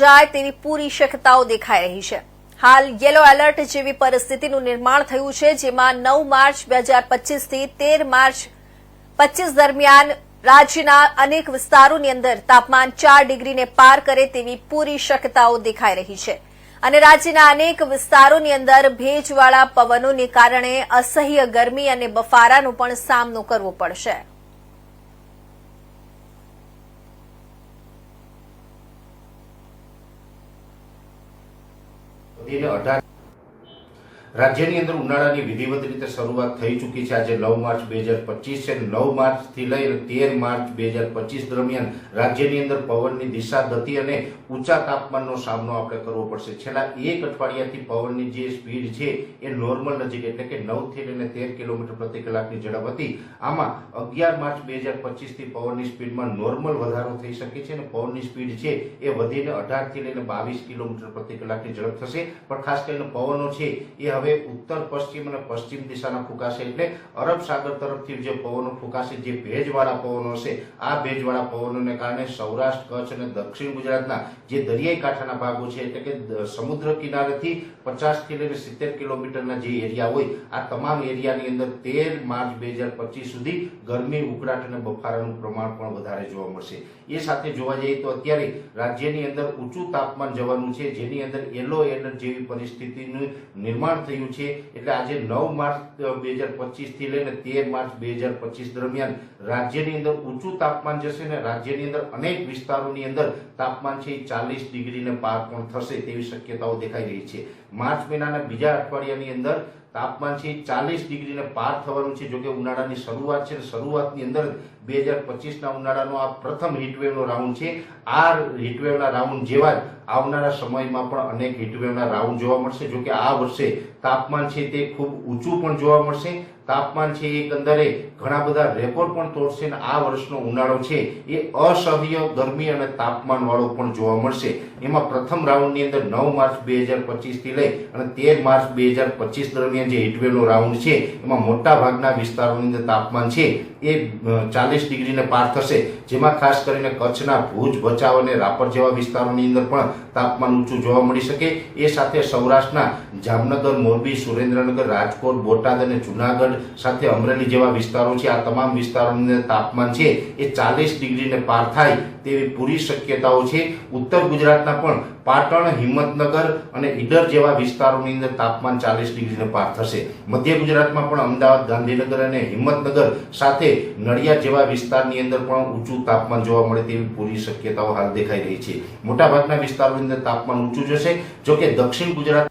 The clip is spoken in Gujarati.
સર્જાય તેવી પૂરી શક્યતાઓ દેખાઈ રહી છે. હાલ યેલો એલર્ટ જેવી પરિસ્થિતિનું નિર્માણ થયું છે, જેમાં નવ માર્ચ બે હજાર પચીસથી તેર માર્ચ પચીસ દરમિયાન રાજ્યના અનેક વિસ્તારોની અંદર તાપમાન ચાર ડિગ્રીને પાર કરે તેવી પૂરી શક્યતાઓ દેખાઈ રહી છે. અને રાજ્યના અનેક વિસ્તારોની અંદર ભેજવાળા પવનોને કારણે અસહ્ય ગરમી અને બફારાનો પણ સામનો કરવો પડશે. Ini. રાજ્યની અંદર ઉનાળાની વિધિવત રીતે શરૂઆત થઈ ચૂકી છે. આજે નવ માર્ચ બે હજાર પચીસ છે નવ માર્ચથી લઈ તેર માર્ચ બે હજાર પચીસ દરમિયાન રાજ્યની અંદર પવનની દિશા, ગતિ અને ઊંચા તાપમાનનો સામનો આપણે કરવો પડશે. છેલ્લા એક અઠવાડિયાથી પવનની જે સ્પીડ છે એ નોર્મલ નજીક, એટલે કે નવથી લઈને તેર કિલોમીટર પ્રતિ કલાકની ઝડપ હતી. આમાં અગિયાર માર્ચ બે હજાર પચીસથી પવનની સ્પીડમાં નોર્મલ વધારો થઈ શકે છે અને પવનની સ્પીડ છે એ વધીને અઢારથી લઈને બાવીસ કિલોમીટર પ્રતિ કલાકની ઝડપ થશે. પણ ખાસ કરીને પવનો છે એ હવે ઉત્તર, પશ્ચિમ અને પશ્ચિમ દિશાના ફૂંકાશે એટલે અરબ સાગર તરફથી જે પવનો ફૂંકાશે, જે ભેજવાળા પવનો હશે, આ ભેજવાળા પવનોને કારણે સૌરાષ્ટ્ર, કચ્છ અને દક્ષિણ ગુજરાતના જે દરિયાઈ કાંઠાના ભાગો છે, એટલે કે સમુદ્ર કિનારેથી પચાસથી લઈને સિત્તેર કિલોમીટરના જે એરિયા હોય, આ તમામ એરિયાની અંદર તેર માર્ચ બે હજાર પચીસ સુધી ગરમી, ઉકળાટ અને બફારાનું પ્રમાણ પણ વધારે જોવા મળશે. એ સાથે જોવા જઈએ તો અત્યારે રાજ્યની અંદર ઊંચું તાપમાન જવાનું છે, જેની અંદર યલો એલર્ટ જેવી પરિસ્થિતિનું નિર્માણ થયું છે એટલે આજે નવ માર્ચ બે હજાર પચીસથી લઈને તેર માર્ચ બે હજાર પચીસ દરમિયાન રાજ્યની અંદર ઊંચું તાપમાન જશે ને રાજ્યની અંદર અનેક વિસ્તારોની અંદર તાપમાન છે એ ચાલીસ ડિગ્રીને પાર પણ થશે તેવી શક્યતાઓ દેખાઈ રહી છે. માર્ચ મહિનાના બીજા અઠવાડિયાની અંદર તાપમાન છે ચાલીસ ડિગ્રીને પાર થવાનું છે. જોકે ઉનાળાની શરૂઆત છે શરૂઆતની અંદર બે હજાર પચીસના ઉનાળાનો આ પ્રથમ હીટવેવનો રાઉન્ડ છે. આ હીટવેવના રાઉન્ડ જેવા જ આવનારા સમયમાં પણ અનેક હીટવેવના રાઉન્ડ જોવા મળશે. જોકે આ વર્ષે તાપમાન છે તે ખૂબ ઊંચું પણ જોવા મળશે. તાપમાન છે એ એકંદરે ઘણા બધા રેકોર્ડ પણ તોડશે અને આ વર્ષનો ઉનાળો છે એ અસહ્ય ગરમી અને તાપમાન વાળો પણ જોવા મળશે. એમાં પ્રથમ રાઉન્ડની અંદર નવ માર્ચ બે હજાર પચીસથી લઈ અને તેર માર્ચ બે હજાર પચીસ દરમિયાન જે હીટવેવનો રાઉન્ડ છે, એમાં મોટા ભાગના વિસ્તારોની અંદર તાપમાન છે એ ચાલીસ ડિગ્રીને પાર થશે. જેમાં ખાસ કરીને કચ્છના ભુજ, ભચાઉ અને રાપર જેવા વિસ્તારોની અંદર પણ તાપમાન ઊંચું જોવા મળી શકે. એ સાથે સૌરાષ્ટ્રના જામનગર, મોરબી, સુરેન્દ્રનગર, રાજકોટ, બોટાદ અને જુનાગઢ સાથે અમરેલી જેવા વિસ્તારો છે, આ તમામ વિસ્તારોનું તાપમાન છે એ ચાલીસ ડિગ્રીને પાર થાય તેવી પૂરી શક્યતાઓ છે. ઉત્તર ગુજરાતના પણ પાટણ, હિંમતનગર અને ઈડર જેવા વિસ્તારોની અંદર તાપમાન ચાલીસ ડિગ્રીને પાર થશે. મધ્ય ગુજરાતમાં પણ અમદાવાદ, ગાંધીનગર અને હિંમતનગર સાથે નડિયાદ જેવા વિસ્તારની અંદર પણ ઊંચું તાપમાન જોવા મળે તેવી પૂરી શક્યતાઓ હાલ દેખાઈ રહી છે. મોટાભાગના વિસ્તારોની અંદર તાપમાન ઊંચું જશે. જોકે દક્ષિણ ગુજરાત